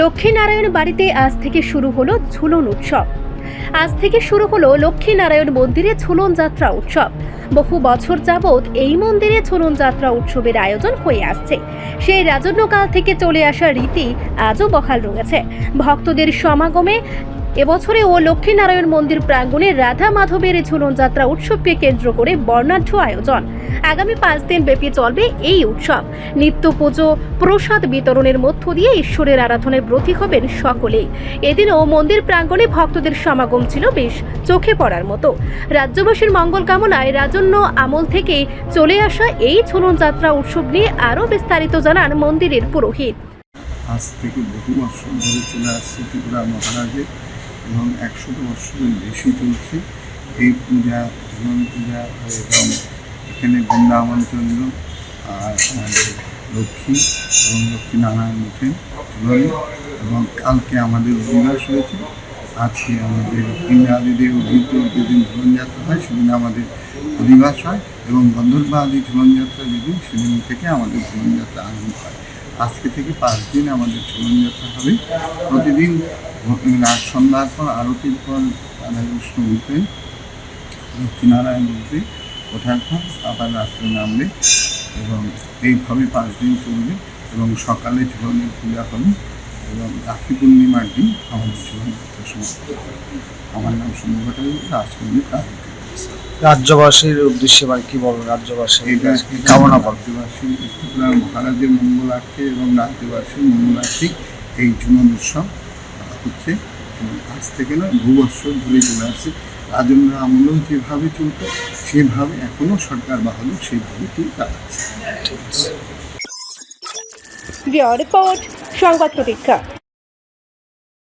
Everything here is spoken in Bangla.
লক্ষ্মীনারায়ণ বাড়িতে আজ থেকে শুরু হলো ঝুলন উৎসব। আজ থেকে শুরু হলো লক্ষ্মীনারায়ণ মন্দিরে ঝুলন যাত্রা উৎসব। বহু বছর যাবৎ এই মন্দিরে ঝুলন যাত্রা উৎসবের আয়োজন হয়ে আসছে। সেই রাজন্যকাল থেকে চলে আসা রীতি আজও বহাল রয়েছে। ভক্তদের সমাগমে এবছরে ও লক্ষ্মীনারায়ণ মন্দির প্রাঙ্গণে রাধা মাধবের ঝুলন যাত্রা উৎসবকে কেন্দ্র করে বর্ণাঢ্য আয়োজন। আগামী পাঁচ দিন ব্যাপী চলবে এই উৎসব। নিত্য পুজো, প্রসাদ বিতরণের মধ্য দিয়ে ঈশ্বরের আরাধনায় ব্রতী হবেন সকলেই। এদিনও মন্দির প্রাঙ্গণে ভক্তদের সমাগম ছিল বেশ চোখে পড়ার মতো। রাজ্যবাসীর মঙ্গল কামনায় রাজন্য আমল থেকে চলে আসা এই ঝুলন যাত্রা উৎসব নিয়ে আরও বিস্তারিত জানান মন্দিরের পুরোহিত। আজ থেকে বহু বছর ধরে চলে আসছে ত্রিপুরা মহারাজের এবং একশত বছরের বেশি চলছে। এই পূজা জীবন পূজা এবং এখানে বৃন্দাবন চন্দ্র আর আমাদের লক্ষ্মী এবং লক্ষ্মী নারায়ণ ওঠেন এবং কালকে আমাদের অধিবাস হয়েছে। আজকে আমাদের ইংরাজিদের অধীত যেদিন ঝুলনযাত্রা হয়, সেদিন আমাদের অধিবাস হয় এবং গন্ধর্বাদি ঝুলনযাত্রা যেদিন, সেদিন থেকে আমাদের ঝুলনযাত্রা আরম্ভ হয়। আজকে থেকে পাঁচ দিন আমাদের ঝুলনযাত্রা হবে। প্রতিদিন রাত সন্ধ্যার পর আরতির পর রাধাকৃষ্ণ উঠবেন লক্ষ্মীনারায়ণ উঠবে ওঠার পর আবার রাত্রে নামবে এবং এইভাবে পাঁচ দিন চলবে এবং সকালে ঝুলনের পূজা হবে এবং রাখি পূর্ণিমার দিন আমাদের ঝুলনযাত্রা সমাপ্ত হবে। আমার নাম সুন্দর ভট্টাচার্য রাজপন্ডিত রাজনীতি রাজ্যবাসীর উদ্দেশ্যে মানে কি বলব রাজ্যবাসী এটা কামনা রাজ্যবাসী ত্রিপুরা মহারাজের মঙ্গলার্থে এবং রাজ্যবাসীর মঙ্গলার্থে এই ঝুলন উৎসব হচ্ছে আজ থেকে না বহু বছর ধরে চলে আসছে। রাজন্য আমলেও যেভাবে চলত, সেভাবে এখনও সরকার বাহাদুর সেইভাবে ঠিক চালাচ্ছে রিপোর্ট, সংবাদ প্রতীক্ষা।